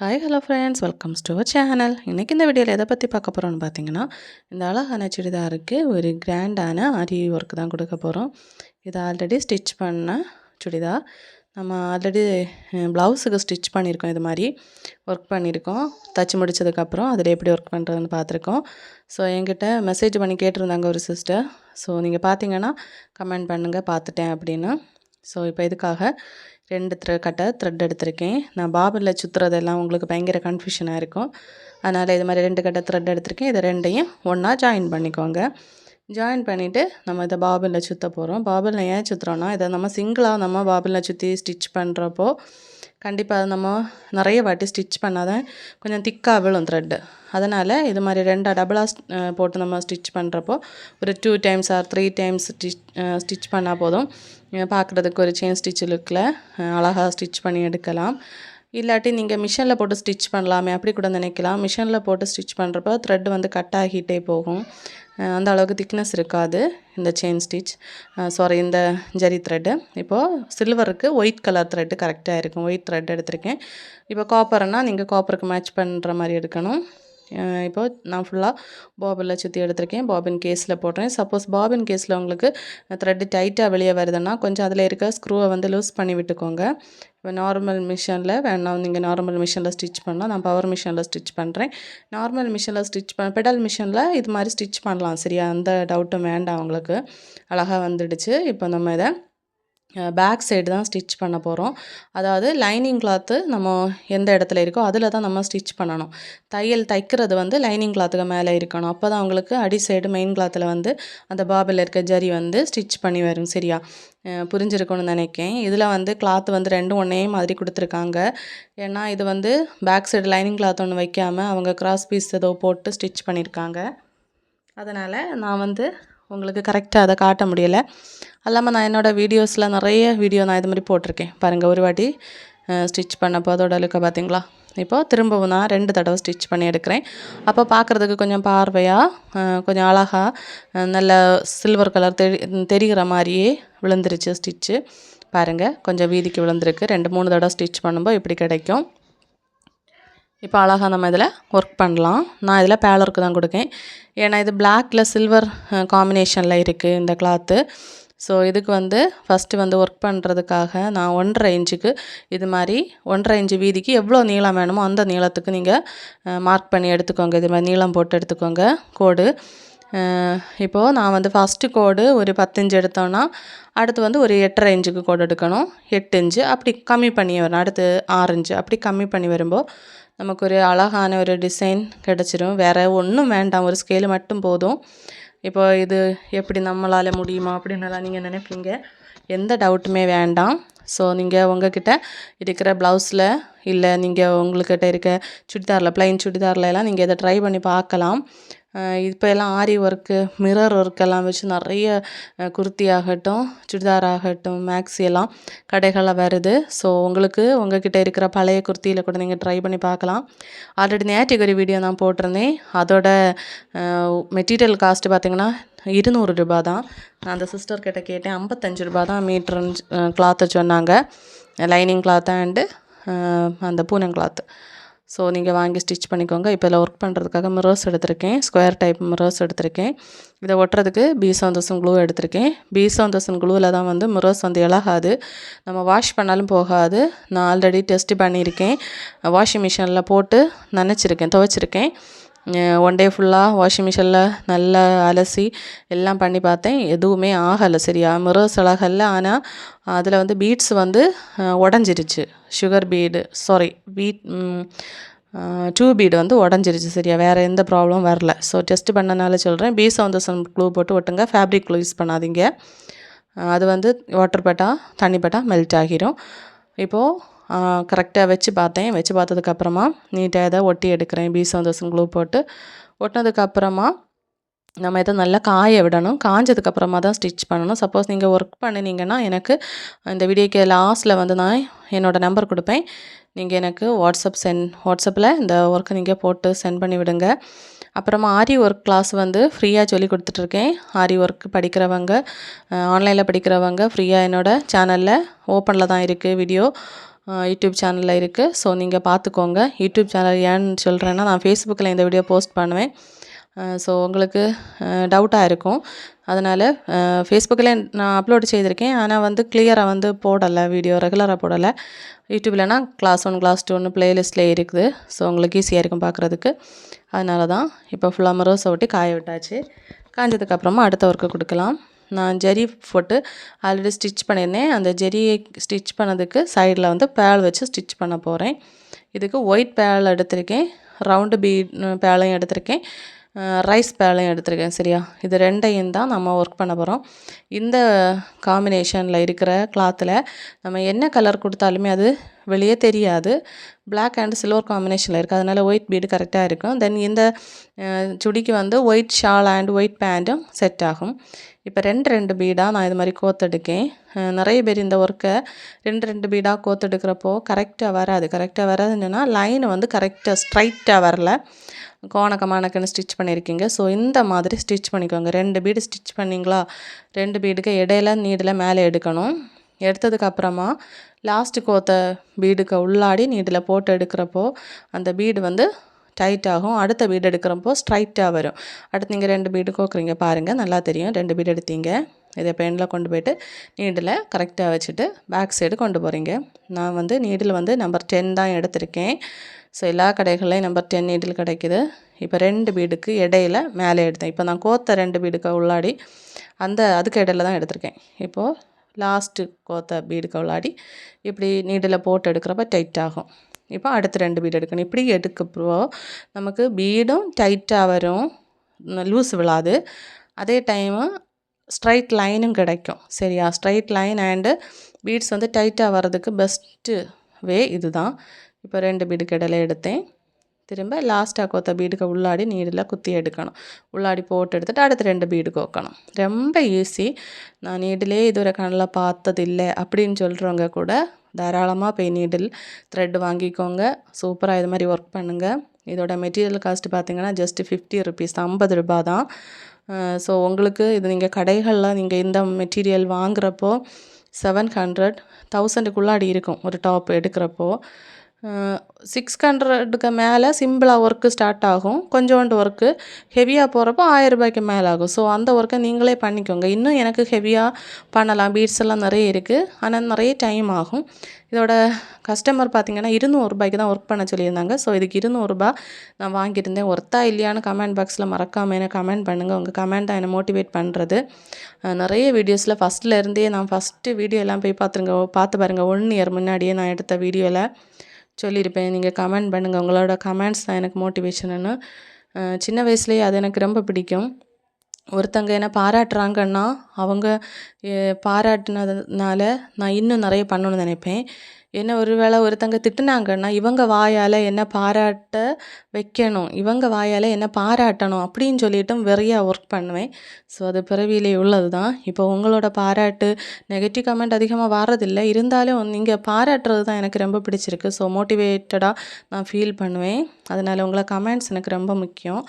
Hi hello friends welcome to our channel இன்றைக்கி இந்த வீடியோவில் எதை பற்றி பார்க்க போகிறோம்னு பார்த்தீங்கன்னா இந்த அழகான சுடிதாருக்கு ஒரு கிராண்டான அரி ஒர்க் தான் கொடுக்க போகிறோம் இது ஆல்ரெடி ஸ்டிச் பண்ண சுடிதார். நம்ம ஆல்ரெடி ப்ளவுஸுக்கு ஸ்டிச் பண்ணியிருக்கோம். இது மாதிரி ஒர்க் பண்ணியிருக்கோம். தச்சு முடிச்சதுக்கப்புறம் அதில் எப்படி ஒர்க் பண்ணுறதுன்னு பார்த்துருக்கோம். ஸோ என்கிட்ட மெசேஜ் பண்ணி கேட்டிருந்தாங்க ஒரு சிஸ்டர் ஸோ நீங்கள் பார்த்தீங்கன்னா கமெண்ட் பண்ணுங்கள் பார்த்துட்டேன் அப்படின்னு. ஸோ இப்போ இதுக்காக ரெண்டு த்ரெ கட்டை த்ரெட் எடுத்திருக்கேன். நான் பாபிளில் சுற்றுறதெல்லாம் உங்களுக்கு பயங்கர கன்ஃபியூஷனாக இருக்கும். அதனால் இது மாதிரி ரெண்டு கட்டை த்ரெட் எடுத்திருக்கேன். இதை ரெண்டையும் ஒன்றா ஜாயின் பண்ணிக்கோங்க. ஜாயின் பண்ணிவிட்டு நம்ம இதை பாபிலில் சுற்ற போகிறோம் பாபிலில் ஏன் சுற்றுறோன்னா இதை நம்ம சிங்கிளாக நம்ம பாபிலில் சுற்றி ஸ்டிச் பண்ணுறப்போ கண்டிப்பாக அது நம்ம நிறைய வாட்டி ஸ்டிச் பண்ணாதான் கொஞ்சம் திக்காக விழும் த்ரெட்டு அதனால் இது மாதிரி ரெண்டாக டபுளாக போட்டு நம்ம ஸ்டிச் பண்ணுறப்போ ஒரு two times or three times stitch stitch பண்ணால் போதும். பார்க்குறதுக்கு ஒரு செயின் ஸ்டிச் லுக்கில் அழகாக ஸ்டிச் பண்ணி எடுக்கலாம். இல்லாட்டி நீங்கள் மிஷினில் போட்டு ஸ்டிச் பண்ணலாமே அப்படி கூட நினைக்கலாம். மிஷினில் போட்டு ஸ்டிச் பண்ணுறப்போ த்ரெட் வந்து கட் ஆகிட்டே போகும். அந்த அளவுக்கு திக்னஸ் இருக்காது. இந்த செயின் ஸ்டிச் சாரி இந்த ஜரி த்ரெட்டு இப்போது சில்வருக்கு ஒயிட் கலர் த்ரெட்டு கரெக்டாக இருக்கும். ஒயிட் த்ரெட் எடுத்திருக்கேன். இப்போ காப்பர்னால் நீங்கள் காப்பருக்கு மேட்ச் பண்ணுற மாதிரி எடுக்கணும். இப்போது நான் ஃபுல்லாக பாபினில் சுற்றி எடுத்திருக்கேன். பாபின் கேஸில் போடுறேன். சப்போஸ் பாபின் கேஸில் உங்களுக்கு த்ரெட்டு டைட்டாக வெளியே வருதுன்னா கொஞ்சம் அதில் இருக்க ஸ்க்ரூவை வந்து லூஸ் பண்ணி விட்டுக்கோங்க. இப்போ நார்மல் மிஷினில் வேணாம். நீங்கள் நார்மல் மிஷினில் ஸ்டிச் பண்ணலாம். நான் பவர் மிஷினில் ஸ்டிச் பண்ணுறேன் நார்மல் மிஷினில் ஸ்டிச் பண்ண பெடல் மிஷினில் இது மாதிரி ஸ்டிச் பண்ணலாம். சரியா? அந்த டவுட்டும் வேண்டாம் உங்களுக்கு. அழகாக வந்துடுச்சு. இப்போ நம்ம இதை பேக் சைடு தான் ஸ்டிச் பண்ண போகிறோம் அதாவது லைனிங் கிளாத்து நம்ம எந்த இடத்துல இருக்கோ அதில் தான் நம்ம ஸ்டிச் பண்ணணும். தையல் தைக்கிறது வந்து லைனிங் கிளாத்துக்கு மேலே இருக்கணும். அப்போ தான் அவங்களுக்கு அடி சைடு மெயின் கிளாத்தில் வந்து அந்த பாபில் இருக்க ஜரி வந்து ஸ்டிச் பண்ணி வரும். சரியா? புரிஞ்சிருக்கணும்னு நினைக்கேன். இதில் வந்து கிளாத் வந்து ரெண்டும் ஒன்றே மாதிரி கொடுத்துருக்காங்க. ஏன்னா இது வந்து பேக் சைடு லைனிங் கிளாத் ஒன்று வைக்காமல் அவங்க கிராஸ் பீஸ் ஏதோ போட்டு ஸ்டிச் பண்ணியிருக்காங்க அதனால் நான் வந்து உங்களுக்கு கரெக்டாக அதை காட்ட முடியலை. அல்லாமல் நான் என்னோடய வீடியோஸில் நிறைய வீடியோ நான் இது மாதிரி போட்டிருக்கேன். பாருங்கள் ஒரு வாட்டி ஸ்டிச் பண்ணப்போ அதோட லுக்கை பார்த்தீங்களா இப்போது திரும்பவும் நான் ரெண்டு தடவை ஸ்டிச் பண்ணி எடுக்கிறேன். அப்போ பார்க்குறதுக்கு கொஞ்சம் பார்வையாக கொஞ்சம் அழகாக நல்ல சில்வர் கலர் தெரி தெரிகிற மாதிரியே விழுந்துருச்சு ஸ்டிச்சு பாருங்கள் கொஞ்சம் வீதிக்கு விழுந்திருக்கு. ரெண்டு மூணு தடவை ஸ்டிச் பண்ணும்போது இப்படி கிடைக்கும். இப்போ அழகாக நம்ம இதில் ஒர்க் பண்ணலாம். நான் இதில் பேலருக்கு தான் கொடுக்கேன். ஏன்னா இது பிளாக்கில் சில்வர் காம்பினேஷனில் இருக்குது இந்த கிளாத்து ஸோ இதுக்கு வந்து ஃபஸ்ட்டு வந்து ஒர்க் பண்ணுறதுக்காக நான் ஒன்றரை இன்ச்சுக்கு இது மாதிரி ஒன்றரை இன்ச்சு வீதிக்கு எவ்வளோ நீளம் வேணுமோ அந்த நீளத்துக்கு நீங்கள் மார்க் பண்ணி எடுத்துக்கோங்க. இது மாதிரி நீளம் போட்டு எடுத்துக்கோங்க. கோடு. இப்போது நான் வந்து ஃபஸ்ட்டு கோடு ஒரு பத்து எடுத்தோன்னா அடுத்து வந்து ஒரு எட்டரை இன்ச்சுக்கு கோடு எடுக்கணும். எட்டு இன்ச்சு. அப்படி கம்மி பண்ணி வரணும் அடுத்து ஆறு இன்ச்சு. அப்படி கம்மி பண்ணி வரும்போது நமக்கு ஒரு அழகான ஒரு டிசைன் கிடச்சிரும். வேறு ஒன்றும் வேண்டாம். ஒரு ஸ்கேலு மட்டும் போதும். இப்போ இது எப்படி நம்மளால் முடியுமா அப்படின்னுலாம் நீங்கள் நினைப்பீங்க. எந்த டவுட்டுமே வேண்டாம். ஸோ நீங்கள் உங்ககிட்ட இருக்கிற ப்ளவுஸில் இல்லை நீங்கள் உங்கள்கிட்ட இருக்க சுடிதாரில் ப்ளைன் சுடிதாரில் எல்லாம் நீங்கள் இதை ட்ரை பண்ணி பார்க்கலாம். இப்போ எல்லாம் ஆரி ஒர்க்கு மிரர் ஒர்க்கெல்லாம் வச்சு நிறைய குர்த்தி ஆகட்டும் சுடிதார் ஆகட்டும் மேக்ஸி எல்லாம் கடைகளில் வருது. ஸோ உங்களுக்கு உங்ககிட்ட இருக்கிற பழைய குர்த்தியில் கூட நீங்கள் ட்ரை பண்ணி பார்க்கலாம். ஆல்ரெடி நேற்றுக்கு ஒரு வீடியோ நான் போட்டிருந்தேன். அதோட மெட்டீரியல் காஸ்ட்டு பார்த்திங்கன்னா இருநூறு ரூபா தான். நான் அந்த சிஸ்டர் கிட்ட கேட்டேன் ஐம்பத்தஞ்சு ரூபா தான் மீட்ருன்னு கிளாத்தை சொன்னாங்க லைனிங் கிளாத் அண்டு அந்த பூனம் கிளாத்து ஸோ நீங்கள் வாங்கி ஸ்டிச் பண்ணிக்கோங்க. இப்போ இதில் ஒர்க் பண்ணுறதுக்காக மிரர்ஸ் எடுத்திருக்கேன். ஸ்கொயர் டைப் மிரர்ஸ் எடுத்திருக்கேன். இதை ஒட்டுறதுக்கு பி சவுந்தசன் க்ளூ எடுத்திருக்கேன். பி சவுந்தசன் க்ளூவில் தான் வந்து மிரர்ஸ் வந்து இழகாது நம்ம வாஷ் பண்ணாலும் போகாது. நான் ஆல்ரெடி டெஸ்ட் பண்ணியிருக்கேன். வாஷிங் மிஷினில் போட்டு நினச்சிருக்கேன் துவைச்சிருக்கேன். ஒன் டே ஃபுல்லாக வாஷிங் மிஷினில் நல்லா அலசி எல்லாம் பண்ணி பார்த்தேன். எதுவுமே ஆகலை சரியா? மிரர்ஸ் அழகல்ல ஆனால் அதில் வந்து பீட்ஸ் வந்து உடஞ்சிருச்சு. Sugar bead sorry bead to bead வந்து உடஞ்சிருச்சு சரியா? வேறு எந்த ப்ராப்ளமும் வரல. ஸோ டெஸ்ட் பண்ணனால சொல்கிறேன் பி சவுந்தசன் க்ளூ போட்டு ஒட்டுங்க. ஃபேப்ரிக் க்ளூ யூஸ் பண்ணாதீங்க. அது வந்து வாட்டர் பட்டால் தண்ணி பட்டா மெல்ட் ஆகிரும். இப்போது கரெக்டாக வச்சு பார்த்தேன். வச்சு பார்த்ததுக்கப்புறமா நீட்டாக இதை ஒட்டி எடுக்கிறேன். பீசம் தோசம் க்ளூ போட்டு. ஒட்டினதுக்கப்புறமா நம்ம இதை நல்லா காய விடணும். காஞ்சதுக்கப்புறமா தான் ஸ்டிச் பண்ணணும். சப்போஸ் நீங்கள் ஒர்க் பண்ணினீங்கன்னா எனக்கு இந்த வீடியோக்கு லாஸ்ட்டில் வந்து நான் என்னோடய நம்பர் கொடுப்பேன். நீங்கள் எனக்கு வாட்ஸ்அப் சென்ட் வாட்ஸ்அப்பில் இந்த ஒர்க்கை நீங்கள் போட்டு சென்ட் பண்ணி விடுங்க. அப்புறமா ஆரி ஒர்க் கிளாஸ் வந்து ஃப்ரீயாக சொல்லி கொடுத்துட்ருக்கேன். ஆரி ஒர்க் படிக்கிறவங்க ஆன்லைனில் படிக்கிறவங்க ஃப்ரீயாக என்னோடய சேனலில் ஓப்பனில் தான் இருக்குது வீடியோ யூடியூப் சேனலில் இருக்குது ஸோ நீங்கள் பார்த்துக்கோங்க யூடியூப் சேனல் ஏன்னு சொல்கிறேன்னா நான் ஃபேஸ்புக்கில் இந்த வீடியோ போஸ்ட் பண்ணுவேன். ஸோ உங்களுக்கு டவுட்டாக இருக்கும். அதனால் ஃபேஸ்புக்கில் நான் அப்லோடு செய்திருக்கேன். ஆனால் வந்து கிளியராக வந்து போடலை வீடியோ ரெகுலராக போடலை. யூடியூப்லனா கிளாஸ் ஒன் கிளாஸ் டூன்னு ப்ளேலிஸ்ட்லேயே இருக்குது. ஸோ உங்களுக்கு ஈஸியாக இருக்கும் பார்க்குறதுக்கு அதனால தான் இப்போ ஃபுல்லாக மரோசை ஒட்டி காய விட்டாச்சு. காய்ஞ்சதுக்கப்புறமா அடுத்த ஒர்க்கு கொடுக்கலாம். நான் ஜெரி போட்டு ஆல்ரெடி ஸ்டிச் பண்ணியிருந்தேன். அந்த ஜெரியை ஸ்டிச் பண்ணதுக்கு சைடில் வந்து பேல் வச்சு ஸ்டிச் பண்ண போகிறேன். இதுக்கு ஒயிட் பேல் எடுத்திருக்கேன். ரவுண்டு பீட் பேலையும் எடுத்திருக்கேன். ரைஸ் பேலையும் எடுத்திருக்கேன். சரியா? இது ரெண்டையும் தான் நம்ம ஒர்க் பண்ண போகிறோம். இந்த காம்பினேஷனில் இருக்கிற கிளாத்தில் நம்ம என்ன கலர் கொடுத்தாலுமே அது வெளியே தெரியாது. பிளாக் அண்ட் சில்வர் காம்பினேஷனில் இருக்குது அதனால் ஒயிட் பீடு கரெக்டாக இருக்கும். தென் இந்த சுடிக்கு வந்து ஒயிட் ஷால் அண்ட் ஒயிட் பேண்ட்டும் செட் ஆகும். இப்போ ரெண்டு ரெண்டு பீடாக நான் இது மாதிரி கோத்தெடுக்கேன் நிறைய பேர் இந்த ஒர்க்கை ரெண்டு ரெண்டு பீடாக கோத்தெடுக்கிறப்போ கரெக்டாக வராது. கரெக்டாக வராது என்னென்னா லைன் வந்து கரெக்டாக ஸ்ட்ரைட்டாக வரல. கோணக்க மாணக்கன்னு ஸ்டிச் பண்ணியிருக்கீங்க ஸோ இந்த மாதிரி ஸ்டிச் பண்ணிக்கோங்க. ரெண்டு பீடு ஸ்டிச் பண்ணிங்களா? ரெண்டு பீடுக்கு இடையில நீடில் மேலே எடுக்கணும். எடுத்ததுக்கப்புறமா லாஸ்ட்டு கோத்த பீடுக்கு உள்ளாடி நீடில் போட்டு எடுக்கிறப்போ அந்த பீடு வந்து டைட் ஆகும். அடுத்த பீடு எடுக்கிறப்போ ஸ்ட்ரைட்டாக வரும். அடுத்து நீங்கள் ரெண்டு பீடு கோக்குறீங்க பாருங்கள் நல்லா தெரியும். ரெண்டு பீடு எடுத்தீங்க. இதை பெனில் கொண்டு போய்ட்டு நீடில் கரெக்டாக வச்சுட்டு பேக் சைடு கொண்டு போகிறீங்க நான் வந்து நீடில் வந்து நம்பர் டென் தான் எடுத்திருக்கேன். ஸோ எல்லா கடைகள்லையும் நம்பர் டென் நீடில் கிடைக்குது. இப்போ ரெண்டு பீடுக்கு இடையில மேலே எடுத்தேன். இப்போ நான் கோத்த ரெண்டு பீடுக்கு உள்ளாடி அந்த அதுக்கு இடையில தான் எடுத்திருக்கேன். இப்போது லாஸ்ட்டு கோத்த பீடுக்கு உள்ளாடி இப்படி நீடில் போட்டு எடுக்கிறப்ப டைட் ஆகும். இப்போ அடுத்து ரெண்டு பீடு எடுக்கணும். இப்படி எடுக்கப்போ நமக்கு பீடும் டைட்டாக வரும். லூஸ் விழாது. அதே டைமு ஸ்ட்ரைட் லைனும் கிடைக்கும். சரியா? ஸ்ட்ரைட் லைன் அண்டு பீட்ஸ் வந்து டைட்டாக வர்றதுக்கு பெஸ்ட்டு வே இது தான் இப்போ ரெண்டு பீடுக்கு இடையில எடுத்தேன். திரும்ப லாஸ்ட்டாக கோத்த பீடுக்கு உள்ளாடி நீடில் குத்தி எடுக்கணும். உள்ளாடி போட்டு எடுத்துட்டு அடுத்து ரெண்டு பீடு கோக்கணும். ரொம்ப ஈஸி நான் நீடிலே இதுவரை கண்ணில் பார்த்ததில்லை அப்படின்னு சொல்கிறவங்க கூட தாராளமாக போய் நீடில் த்ரெட் வாங்கிக்கோங்க. சூப்பராக இது மாதிரி ஒர்க் பண்ணுங்கள் இதோட மெட்டீரியல் காஸ்ட் பார்த்தீங்கன்னா ஜஸ்ட் ஃபிஃப்டி ருபீஸ் ஐம்பது ரூபா தான். ஸோ உங்களுக்கு இது நீங்கள் கடைகளில் நீங்கள் இந்த மெட்டீரியல் வாங்குகிறப்போ செவன் ஹண்ட்ரட் தௌசண்டுக்குள்ளாடி இருக்கும் ஒரு டாப் எடுக்கிறப்போ. சிக்ஸ் ஹண்ட்ரடுக்கு மேலே சிம்பிளாக ஒர்க்கு ஸ்டார்ட் ஆகும். கொஞ்சோண்டு ஒர்க்கு ஹெவியாக போகிறப்போ ஆயிரரூபாய்க்கு மேலே ஆகும். ஸோ அந்த ஒர்க்கை நீங்களே பண்ணிக்கோங்க. இன்னும் எனக்கு ஹெவியாக பண்ணலாம். பீட்ஸ் எல்லாம் நிறைய இருக்குது ஆனால் நிறைய டைம் ஆகும். இதோட கஸ்டமர் பார்த்திங்கன்னா இருநூறுபாய்க்கு தான் ஒர்க் பண்ண சொல்லியிருந்தாங்க. ஸோ இதுக்கு இருநூறுபா நான் வாங்கியிருந்தேன். ஒர்த்தா இல்லையான்னு கமெண்ட் பாக்ஸில் மறக்காமல் என்ன கமெண்ட் பண்ணுங்கள் உங்கள் கமெண்ட் தான் என்னை மோட்டிவேட் பண்ணுறது நிறைய வீடியோஸில் ஃபஸ்ட்டில் இருந்தே நான் ஃபஸ்ட்டு வீடியோ எல்லாம் போய் பார்த்துருங்க பார்த்து பாருங்கள் ஒன் இயர் முன்னாடியே நான் எடுத்த வீடியோவில் சொல்லியிருப்பேன். நீங்கள் கமெண்ட் பண்ணுங்கள் உங்களோட கமெண்ட்ஸ் தான் எனக்கு மோட்டிவேஷனுன்னு சின்ன வயசுலேயே அது எனக்கு ரொம்ப பிடிக்கும். ஒருத்தங்க என்ன பாராட்டுறாங்கன்னா அவங்க பாராட்டினதுனால நான் இன்னும் நிறைய பண்ணணும்னு நினைப்பேன். என்ன ஒரு வேளை ஒருத்தங்க திட்டுனாங்கன்னா இவங்க வாயால் என்ன பாராட்ட வைக்கணும் இவங்க வாயால் என்ன பாராட்டணும் அப்படின்னு சொல்லிட்டும் நிறையா ஒர்க் பண்ணுவேன். ஸோ அது பிறவியிலே உள்ளது தான் இப்போ உங்களோட பாராட்டு நெகட்டிவ் கமெண்ட் அதிகமாக வர்றதில்லை இருந்தாலும் நீங்கள் பாராட்டுறது தான் எனக்கு ரொம்ப பிடிச்சிருக்கு. ஸோ மோட்டிவேட்டடாக நான் ஃபீல் பண்ணுவேன். அதனால் உங்களை கமெண்ட்ஸ் எனக்கு ரொம்ப முக்கியம்.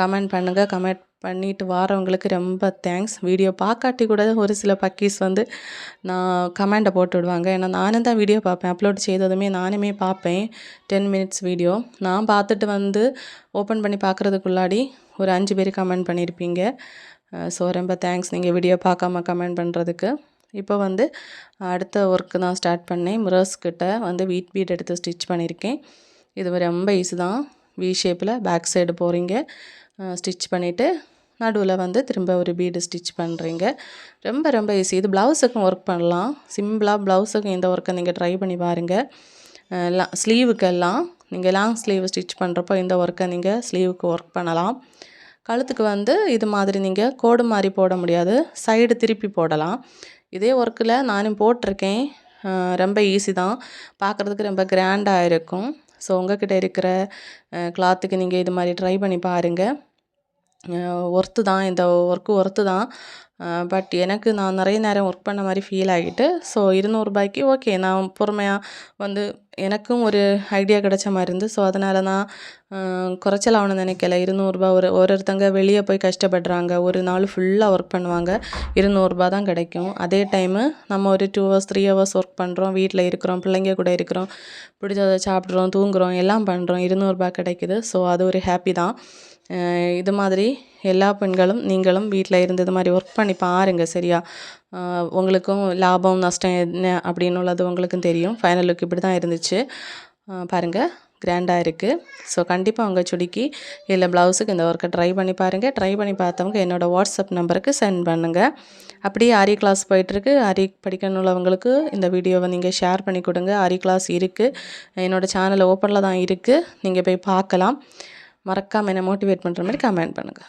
கமெண்ட் பண்ணுங்கள் கமெண்ட் பண்ணிட்டு வாரவங்களுக்கு ரொம்ப தேங்க்ஸ் வீடியோ பார்க்காட்டி கூட ஒரு சில பக்கீஸ் வந்து நான் கமெண்டை போட்டு விடுவாங்க. ஏன்னா நானும் தான் வீடியோ பார்ப்பேன். அப்லோட் செய்ததுமே நானுமே பார்ப்பேன். டென் மினிட்ஸ் வீடியோ நான் பார்த்துட்டு வந்து ஓப்பன் பண்ணி பார்க்குறதுக்குள்ளாடி ஒரு அஞ்சு பேர் கமெண்ட் பண்ணியிருப்பீங்க ஸோ ரொம்ப தேங்க்ஸ் நீங்கள் வீடியோ பார்க்காம கமெண்ட் பண்ணுறதுக்கு இப்போ வந்து அடுத்த ஒர்க்கு தான் ஸ்டார்ட் பண்ணேன். மிரர்ஸ் வந்து வீட் பீட் எடுத்து ஸ்டிச் பண்ணியிருக்கேன் இது ரொம்ப ஈஸி தான். வி ஷேப்பில் பேக் சைடு போகிறீங்க ஸ்டிச் பண்ணிவிட்டு நடுவில் வந்து திரும்ப ஒரு பீடு ஸ்டிச் பண்ணுறீங்க ரொம்ப ரொம்ப ஈஸி இது ப்ளவுஸுக்கும் ஒர்க் பண்ணலாம். சிம்பிளாக ப்ளவுஸுக்கும் இந்த ஒர்க்கை நீங்கள் ட்ரை பண்ணி பாருங்கள் லா ஸ்லீவுக்கெல்லாம் நீங்கள் லாங் ஸ்லீவ் ஸ்டிச் பண்ணுறப்போ இந்த ஒர்க்கை நீங்கள் ஸ்லீவுக்கு ஒர்க் பண்ணலாம். கழுத்துக்கு வந்து இது மாதிரி நீங்கள் கோடு மாதிரி போட முடியாது. சைடு திருப்பி போடலாம். இதே ஒர்க்கில் நானும் போட்டிருக்கேன். ரொம்ப ஈஸி தான். பார்க்குறதுக்கு ரொம்ப கிராண்டாக இருக்கும். ஸோ உங்கள்கிட்ட இருக்கிற கிளாத்துக்கு நீங்கள் இது மாதிரி ட்ரை பண்ணி பாருங்கள் ஒர்த்து தான். இந்த ஒர்க்கு ஒர்த்து தான். பட் எனக்கு நான் நிறைய நேரம் ஒர்க் பண்ண மாதிரி ஃபீல் ஆகிட்டு ஸோ இருநூறுபாய்க்கு ஓகே நான் பொறுமையாக வந்து எனக்கும் ஒரு ஐடியா கிடைச்ச மாதிரி இருந்து ஸோ அதனால நான் குறைச்சல் ஆகணும்னு நினைக்கல. இருநூறுபா ஒரு ஒரு ஒருத்தங்க வெளியே போய் கஷ்டப்படுறாங்க ஒரு நாள் ஃபுல்லாக ஒர்க் பண்ணுவாங்க இருநூறுபா தான் கிடைக்கும். அதே டைமு நம்ம ஒரு two hours three hours work பண்ணுறோம் வீட்டில் இருக்கிறோம் பிள்ளைங்க கூட இருக்கிறோம் பிடிச்சத சாப்பிட்றோம் தூங்குறோம் எல்லாம் பண்ணுறோம் இருநூறுபா கிடைக்குது ஸோ அது ஒரு ஹாப்பி தான். இது மாதிரி எல்லா பெண்களும் நீங்களும் வீட்டில் இருந்து இது மாதிரி ஒர்க் பண்ணி பாருங்கள் சரியா? உங்களுக்கும் லாபம் நஷ்டம் என்ன அப்படின்னு உள்ளது உங்களுக்கும் தெரியும். ஃபைனல் லுக் இப்படி தான் இருந்துச்சு. பாருங்கள் பாருங்க கிராண்டாக இருக்குது ஸோ கண்டிப்பாக உங்கள் சுடிக்கு இல்லை ப்ளவுஸுக்கு இந்த ஒர்க்கை ட்ரை பண்ணி பாருங்கள் ட்ரை பண்ணி பார்த்தவங்க என்னோடய வாட்ஸ்அப் நம்பருக்கு சென்ட் பண்ணுங்கள் அப்படியே ஆரி கிளாஸ் போயிட்டுருக்கு. ஆரி படிக்கணுள்ளவங்களுக்கு இந்த வீடியோவை நீங்கள் ஷேர் பண்ணி கொடுங்க. ஆரி கிளாஸ் இருக்குது என்னோடய சேனல் ஓப்பனில் தான் இருக்குது நீங்கள் போய் பார்க்கலாம். மறக்காமல் என்னை மோட்டிவேட் பண்ணுற மாதிரி கமெண்ட் பண்ணுங்கள்